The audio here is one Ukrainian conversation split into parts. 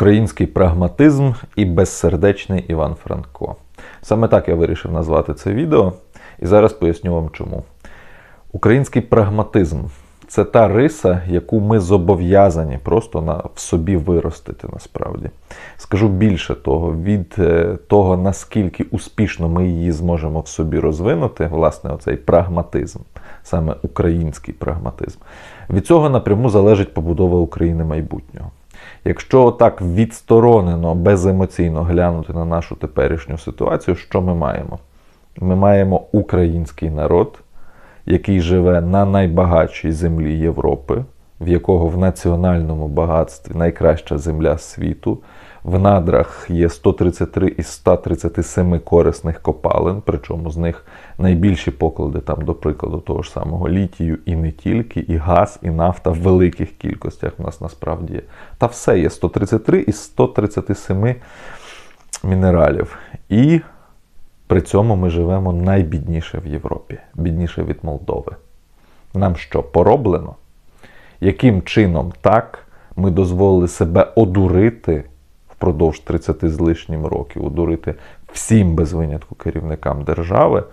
Український прагматизм і безсердечний Іван Франко. Саме так я вирішив назвати це відео, і зараз поясню вам чому. Український прагматизм це та риса, яку ми зобов'язані просто на, в собі виростити насправді. Скажу більше того, від е, того, наскільки успішно ми її зможемо в собі розвинути, власне, оцей прагматизм, саме український прагматизм, від цього напряму залежить побудова України майбутнього. Якщо так відсторонено, беземоційно глянути на нашу теперішню ситуацію, що ми маємо? Ми маємо український народ, який живе на найбагатшій землі Європи, в якого в національному багатстві найкраща земля світу. В надрах є 133 із 137 корисних копалин, причому з них найбільші поклади, там, до прикладу, того ж самого літію і не тільки, і газ, і нафта в великих кількостях в нас насправді є. Та все є 133 із 137 мінералів. І при цьому ми живемо найбідніше в Європі, бідніше від Молдови. Нам що, пороблено? Яким чином так ми дозволили себе одурити впродовж 30 з лишнім років, одурити всім без винятку керівникам держави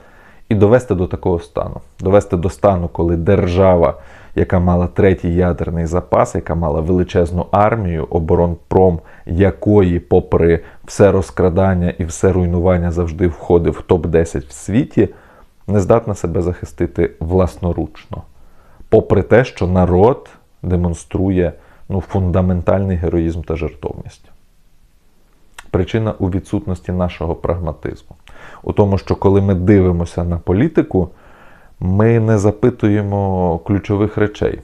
і довести до такого стану? Довести до стану, коли держава, яка мала третій ядерний запас, яка мала величезну армію, оборонпром якої, попри все розкрадання і все руйнування, завжди входив в топ-10 в світі, не здатна себе захистити власноручно. Попри те, що народ демонструє ну, фундаментальний героїзм та жертовність. Причина у відсутності нашого прагматизму. У тому, що коли ми дивимося на політику, ми не запитуємо ключових речей.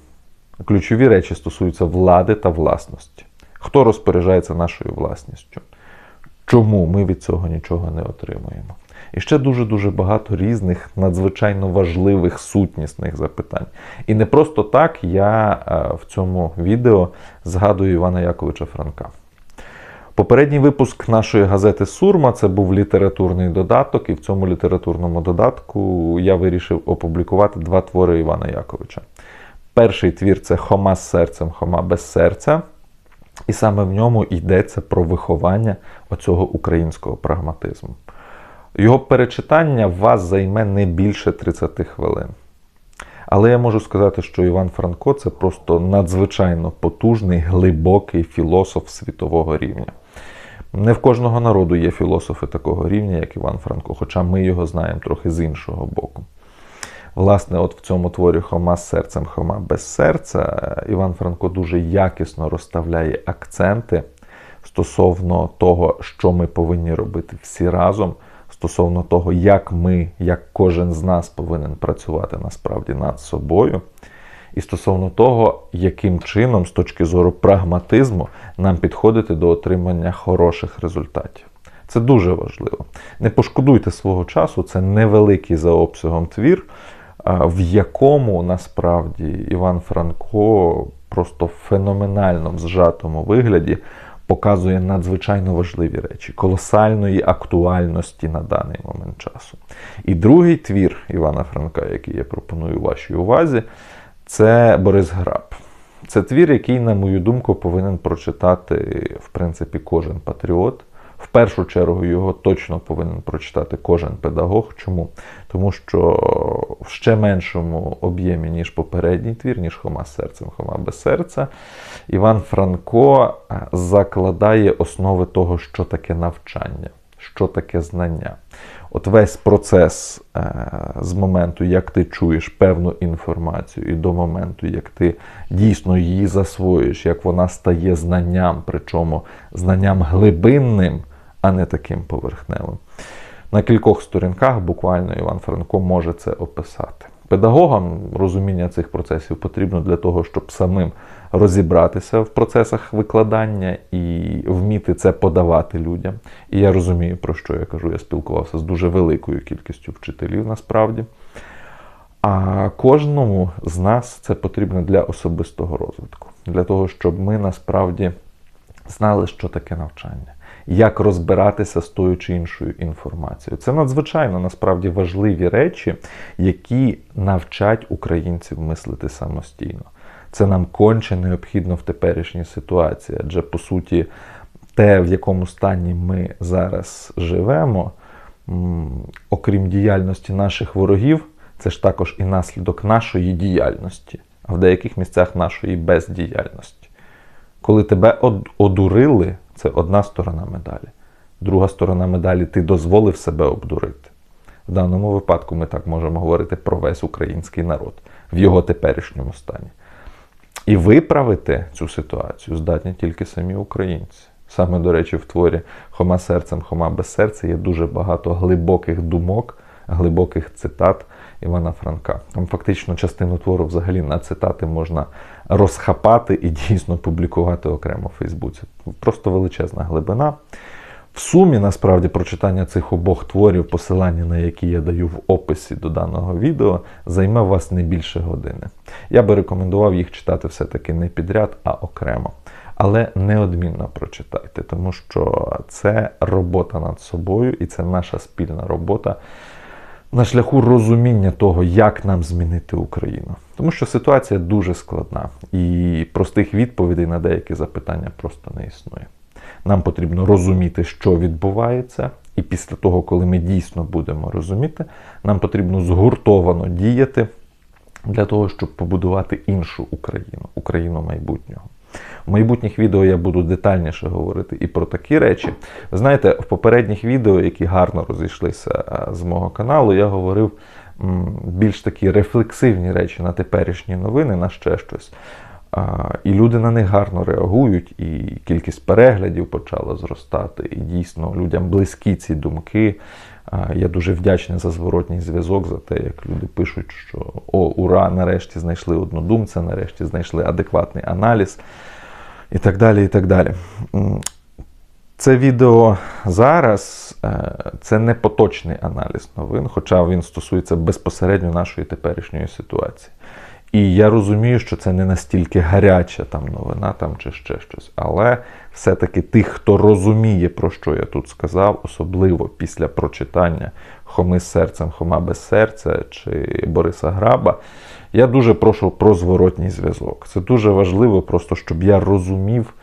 Ключові речі стосуються влади та власності. Хто розпоряджається нашою власністю? Чому ми від цього нічого не отримуємо? І ще дуже-дуже багато різних надзвичайно важливих сутнісних запитань. І не просто так я в цьому відео згадую Івана Яковича Франка. Попередній випуск нашої газети Сурма це був літературний додаток, і в цьому літературному додатку я вирішив опублікувати два твори Івана Яковича. Перший твір це Хома з серцем, Хома без серця. І саме в ньому йдеться про виховання оцього українського прагматизму. Його перечитання вас займе не більше 30 хвилин. Але я можу сказати, що Іван Франко це просто надзвичайно потужний, глибокий філософ світового рівня. Не в кожного народу є філософи такого рівня, як Іван Франко, хоча ми його знаємо трохи з іншого боку. Власне, от в цьому творі Хома з серцем, Хома без серця, Іван Франко дуже якісно розставляє акценти стосовно того, що ми повинні робити всі разом, стосовно того, як ми, як кожен з нас повинен працювати насправді над собою. І стосовно того, яким чином, з точки зору прагматизму, нам підходити до отримання хороших результатів. Це дуже важливо. Не пошкодуйте свого часу, це невеликий за обсягом твір, в якому насправді Іван Франко просто в феноменальному зжатому вигляді показує надзвичайно важливі речі, колосальної актуальності на даний момент часу. І другий твір Івана Франка, який я пропоную вашій увазі, це Борис Граб. Це твір, який, на мою думку, повинен прочитати, в принципі, кожен патріот. В першу чергу його точно повинен прочитати кожен педагог. Чому? Тому що в ще меншому об'ємі, ніж попередній твір, ніж Хома з серцем, Хома без серця, Іван Франко закладає основи того, що таке навчання, що таке знання. От весь процес е, з моменту, як ти чуєш певну інформацію, і до моменту, як ти дійсно її засвоїш, як вона стає знанням, причому знанням глибинним, а не таким поверхневим. На кількох сторінках буквально Іван Франко може це описати. Педагогам розуміння цих процесів потрібно для того, щоб самим розібратися в процесах викладання і вміти це подавати людям. І я розумію, про що я кажу. Я спілкувався з дуже великою кількістю вчителів насправді. А кожному з нас це потрібно для особистого розвитку, для того, щоб ми насправді знали, що таке навчання як розбиратися з тою чи іншою інформацією. Це надзвичайно насправді важливі речі, які навчать українців мислити самостійно. Це нам конче необхідно в теперішній ситуації, адже по суті. те, в якому стані ми зараз живемо, окрім діяльності наших ворогів, це ж також і наслідок нашої діяльності, а в деяких місцях нашої бездіяльності. Коли тебе одурили, це одна сторона медалі. Друга сторона медалі ти дозволив себе обдурити. В даному випадку ми так можемо говорити про весь український народ в його теперішньому стані. І виправити цю ситуацію здатні тільки самі українці. Саме, до речі, в творі Хома серцем, Хома без серця є дуже багато глибоких думок, глибоких цитат Івана Франка. Там фактично частину твору взагалі на цитати можна розхапати і дійсно публікувати окремо в Фейсбуці. Просто величезна глибина. В сумі, насправді, прочитання цих обох творів, посилання на які я даю в описі до даного відео, займе вас не більше години. Я би рекомендував їх читати все-таки не підряд, а окремо. Але неодмінно прочитайте, тому що це робота над собою і це наша спільна робота на шляху розуміння того, як нам змінити Україну. Тому що ситуація дуже складна і простих відповідей на деякі запитання просто не існує. Нам потрібно розуміти, що відбувається, і після того, коли ми дійсно будемо розуміти, нам потрібно згуртовано діяти для того, щоб побудувати іншу Україну, Україну майбутнього. В майбутніх відео я буду детальніше говорити і про такі речі. Ви знаєте, в попередніх відео, які гарно розійшлися з мого каналу, я говорив більш такі рефлексивні речі на теперішні новини, на ще щось. І люди на них гарно реагують, і кількість переглядів почала зростати. І дійсно людям близькі ці думки. Я дуже вдячний за зворотній зв'язок, за те, як люди пишуть, що о, ура, нарешті знайшли однодумця, нарешті знайшли адекватний аналіз і так далі. і так далі. Це відео зараз е, це не поточний аналіз новин, хоча він стосується безпосередньо нашої теперішньої ситуації. І я розумію, що це не настільки гаряча там новина там чи ще щось. Але все-таки тих, хто розуміє, про що я тут сказав, особливо після прочитання Хоми з серцем, Хома без серця чи Бориса Граба, я дуже прошу про зворотній зв'язок. Це дуже важливо, просто щоб я розумів,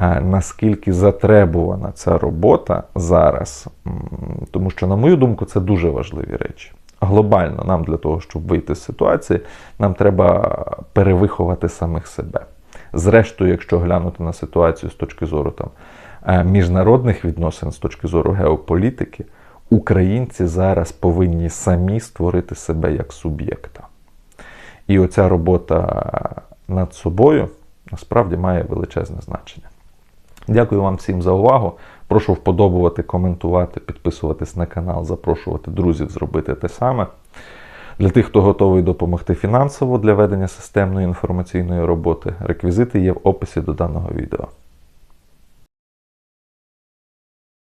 е, наскільки затребувана ця робота зараз. Тому що, на мою думку, це дуже важливі речі глобально нам для того, щоб вийти з ситуації, нам треба перевиховати самих себе. Зрештою, якщо глянути на ситуацію з точки зору там, е, міжнародних відносин, з точки зору геополітики, українці зараз повинні самі створити себе як суб'єкта. І оця робота над собою насправді має величезне значення. Дякую вам всім за увагу. Прошу вподобувати, коментувати, підписуватись на канал, запрошувати друзів зробити те саме. Для тих, хто готовий допомогти фінансово для ведення системної інформаційної роботи, реквізити є в описі до даного відео.